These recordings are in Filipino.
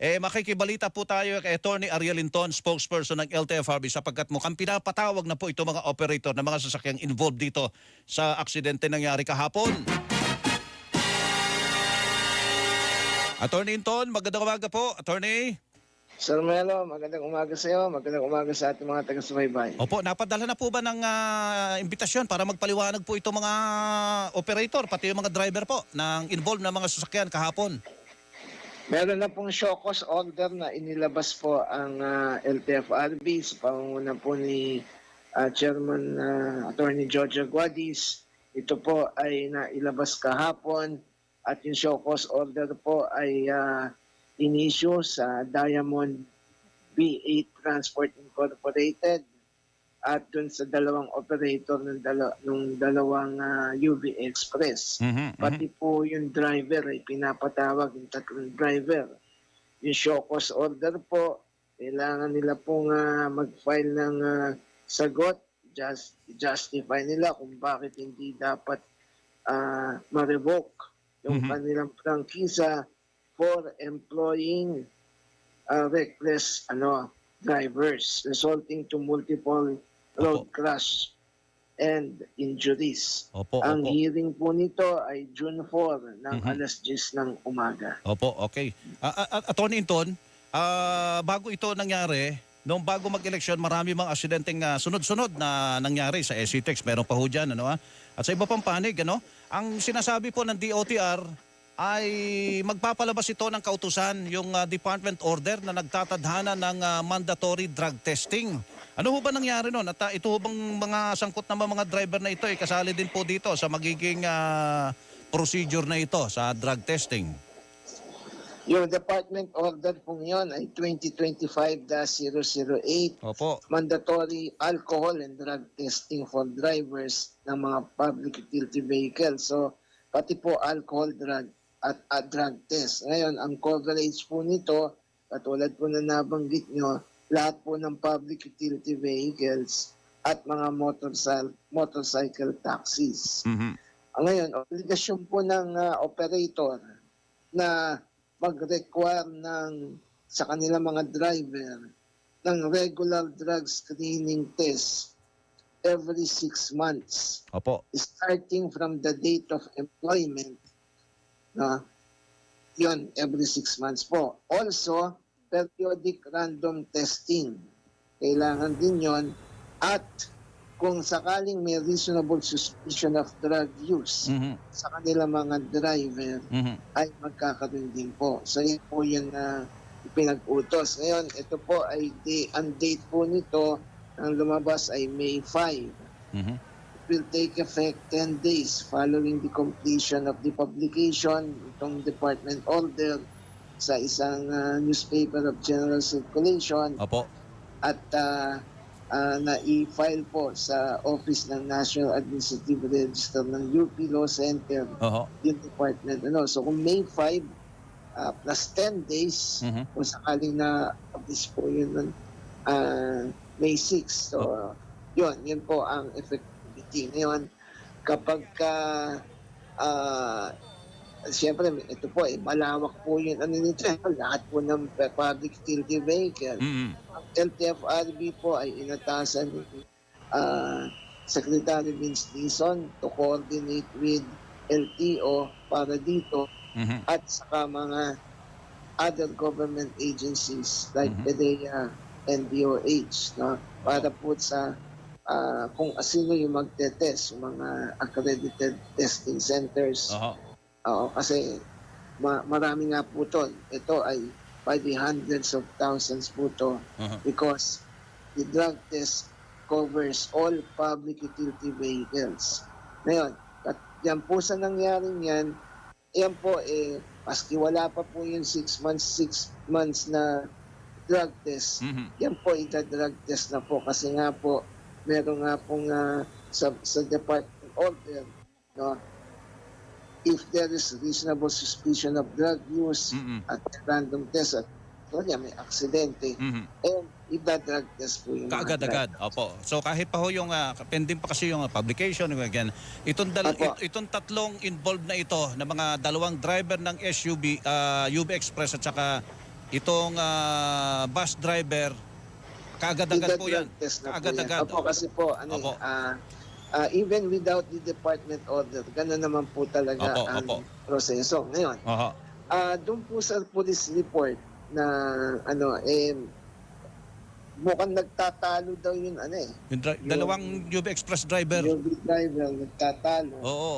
Eh, makikibalita po tayo kay Attorney Ariel Linton, spokesperson ng LTFRB sapagkat mukhang pinapatawag na po ito mga operator na mga sasakyang involved dito sa aksidente nangyari kahapon. Attorney Linton, magandang umaga po. Attorney. Sir Melo, magandang umaga sa iyo, magandang umaga sa ating mga taga-subaybay. Opo, napadala na po ba ng ah, imbitasyon para magpaliwanag po ito mga operator, pati yung mga driver po ng involved na mga sasakyan kahapon? Meron na pong show cause order na inilabas po ang ah, LTFRB sa pangunguna po ni ah, Chairman ah, Attorney George Aguadis. Ito po ay nailabas kahapon at yung show cause order po ay uh, inisyo sa Diamond B8 Transport Incorporated at dun sa dalawang operator ng, dala- nung dalawang ah, UV Express. Mhm, mhm. Pati po yung driver ay pinapatawag yung tatlong driver. Yung show cause order po, kailangan nila pong ah, mag-file ng ah, sagot, just, justify nila kung bakit hindi dapat ah, ma-revoke yung Mhm. kanilang prangkisa for employing ah, reckless ano drivers resulting to multiple road Opo. crash and injuries. Opo, Ang opo. hearing po nito ay June 4 ng Mhm. alas 10 ng umaga. Opo, okay. Ah, ah, ah, Attorney Inton, ah, bago ito nangyari, noong bago mag-eleksyon, marami mga aksidenteng ah, sunod-sunod na nangyari sa SCTEX. Meron pa ho dyan, ano ah? At sa iba pang panig, ano? Ang sinasabi po ng DOTR ay magpapalabas ito ng kautusan yung ah, department order na nagtatadhana ng ah, mandatory drug testing. Ano ho ba nangyari noon? At ah, ito ho bang mga sangkot na mga driver na ito ay kasali din po dito sa magiging ah, procedure na ito sa drug testing? Yung department order po ngayon ay 2025-008 Opo. mandatory alcohol and drug testing for drivers ng mga public utility vehicles. So, pati po alcohol drug at, at drug test. Ngayon, ang coverage po nito, katulad po na nabanggit nyo, lahat po ng public utility vehicles at mga motorcycle, motorcycle taxis. Mhm. Ang ngayon, obligasyon po ng ah, operator na mag-require ng sa kanilang mga driver ng regular drug screening test every six months Opo. starting from the date of employment na yun every six months po also periodic random testing kailangan din yon at kung sakaling may reasonable suspicion of drug use Mhm. sa kanilang mga driver Mhm. ay magkakaroon din po. So yun po yun na pinag-utos. Ngayon, ito po ay di, ang date po nito ang lumabas ay May 5. Mhm. It will take effect 10 days following the completion of the publication itong department order sa isang ah, newspaper of general circulation Opo. at ah, ah, na-i-file po sa Office ng National Administrative Register ng UP Law Center Oho. yung department. Ano, so kung May 5 ah, plus 10 days, Mhm. kung sakaling na publish po yun ah, May 6. So, yun, yun po ang effectivity. Ngayon, kapag ka, ah, siyempre, ito po, eh, malawak po yun. Ano nito, lahat po ng public utility vehicle. Mhm. Ang LTFRB po ay inatasan ni ah, Secretary Vince Dizon to coordinate with LTO para dito Mhm. at saka mga other government agencies like Mhm. PDEA and DOH no? para po sa ah, kung sino yung magte-test, mga accredited testing centers. Oho. Oo, kasi ma- marami nga po to. Ito ay by the hundreds of thousands po to Oho. because the drug test covers all public utility vehicles. Ngayon, at yan po sa nangyaring yan, yan po eh, paski wala pa po yung 6 months, 6 months na drug test, Mhm. yan po ita-drug test na po kasi nga po meron nga pong ah, sa, sa department order no if there is reasonable suspicion of drug use Mhm. at random test at kanya may aksidente Mhm. and ida-drug test po yung Kaagad-agad. Opo. So kahit pa ho yung uh, pending pa kasi yung ah, publication yung ganyan. Itong dal- Opo. it- itong tatlong involved na ito na mga dalawang driver ng SUV, ah, UV Express at saka itong ah, bus driver, kaagad-agad po yan. Drug. Kaagad-agad. Opo, kasi po, ano, Opo. ah, ah, even without the department order, gano'n naman po talaga Opo, ang opo. proseso. Ngayon, Oho. ah doon po sa police report na ano, eh, mukhang nagtatalo daw yun, ano eh. Yung Yung- dalawang UB Express driver. Yung big driver nagtatalo. Oo.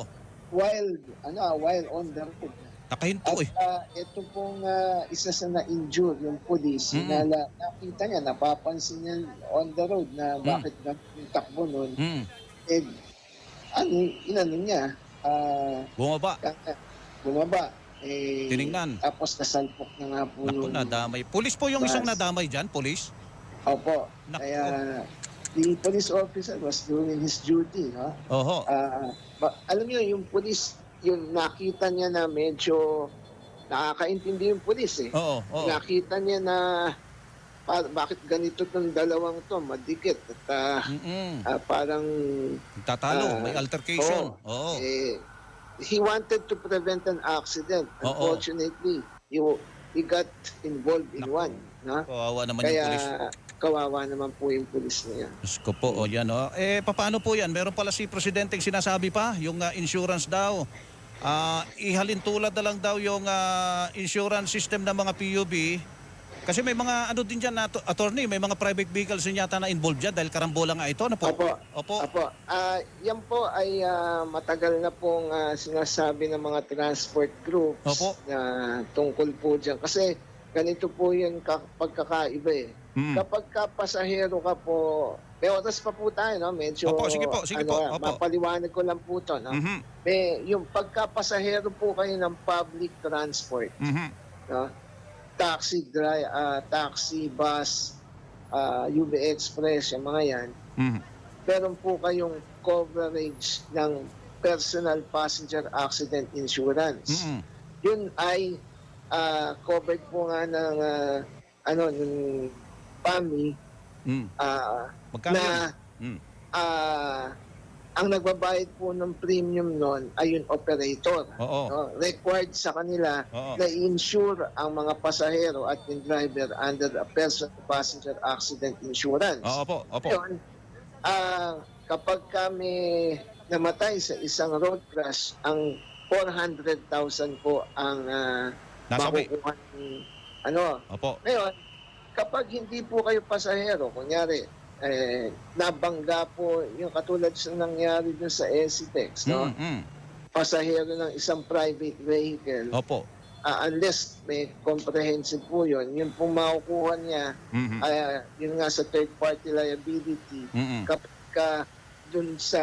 While, ano, ah, while on the road. Nakahinto At eh. ah, ito pong ah, isa sa na-injure, yung police, Mm. nala, nakita niya, napapansin niya on the road na bakit mm. yung takbo nun. Mm. Eh, ano, inano niya, ah, Bumaba. kaya, bumaba. Eh, Tiningnan. Tapos nasalpok na nga po Naku, yung... nadamay. Pulis po yung Bus. isang nadamay dyan, pulis. Opo. Naku. Kaya, the police officer was doing his duty. No? Oho. Ah, ba- alam niyo, yung police, yung nakita niya na medyo nakakaintindi yung police eh. Oo, oo. Nakita niya na pa, bakit ganito tong dalawang to, madikit at ah, Mm-mm. ah, parang Tatalo, Ah, may altercation. Oo. eh, he wanted to prevent an accident. Oo. Unfortunately, he, he got involved in Naku. one. No? Kawawa naman Kaya yung pulis. kawawa naman po yung pulis na yan. Diyos ko po, o yan o. Eh, paano po yan? Meron pala si Presidente sinasabi pa, yung ah, insurance daw. Ah, ihalin tulad na lang daw yung ah, insurance system ng mga PUB. Kasi may mga ano din dyan, na, attorney, may mga private vehicles din yata na involved dyan dahil karambola nga ito. Ano po? Opo. Opo. Apo, ah, yan po ay ah, matagal na pong ah, sinasabi ng mga transport groups Opo. na tungkol po dyan. Kasi ganito po yung ka- pagkakaiba eh. Mm. Kapag ka pasahero ka po, may oras pa po tayo, no? Medyo, Opo, sige po, sige ano, po, opo. mapaliwanag ko lang po to, no? Mhm. May, yung pagkapasahero po kayo ng public transport, Mhm. no? Taxi, dry, ah, taxi, bus, ah, UB Express, yung mga yan, Mhm. meron po kayong coverage ng personal passenger accident insurance. Mhm. Yun ay ah, covered po nga ng ah, ano ng PAMI Mhm. ah, Magkano na Mm. ah, ang nagbabayad po ng premium noon ay yung operator. Oo. No? Required sa kanila Oo. na i-insure ang mga pasahero at yung driver under a personal passenger accident insurance. Oo po, opo. Ngayon, ah, kapag kami namatay sa isang road crash, ang 400,000 po ang uh, Nasabi. makukuha ng ano. Opo. Ngayon, kapag hindi po kayo pasahero, kunyari, eh, nabangga po yung katulad sa nangyari dun sa SCTEX, no? Mhm. Pasahero ng isang private vehicle, Opo. ah, unless may comprehensive po yun, yun pong makukuha niya, Mhm. ah, yun nga sa third party liability, Mhm. kapag ka dun sa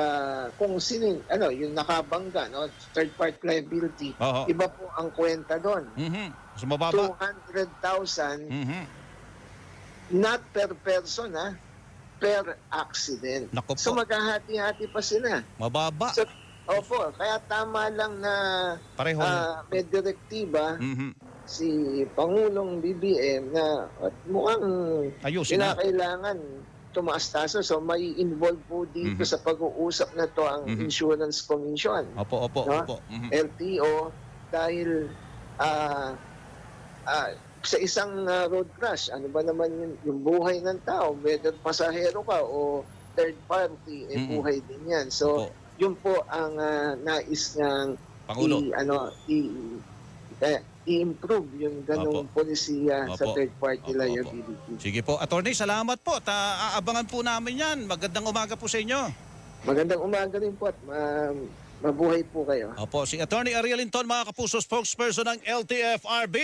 kung sino ano yung nakabangga no third party liability Oo. iba po ang kwenta doon Mhm. Mas mababa. 200,000 Mhm. not per person ha per accident Nako so po. maghahati-hati pa sila Mababa. so opo kaya tama lang na Pareho. ah, may direktiba Mhm. si Pangulong BBM na at mukhang Ayusin na. kinakailangan tumaas taso. So may involve po dito Mhm. sa pag-uusap na to ang Mhm. Insurance Commission, Opo, opo, No? opo. Mhm. LTO, dahil ah, ah, sa isang ah, road crash, ano ba naman yung, yung buhay ng tao, whether pasahero ka o third party, eh, Mhm. buhay din yan. So, Opo. yun po ang ah, nais ng Pangulo. i, ano, i, eh, i-improve yung ganong polisiya sa Opo. third party Opo, opo. liability. Sige po. Attorney, salamat po. Ta aabangan po namin yan. Magandang umaga po sa inyo. Magandang umaga rin po at ma- mabuhay po kayo. Opo, si Attorney Ariel Linton, mga kapuso spokesperson ng LTFRB.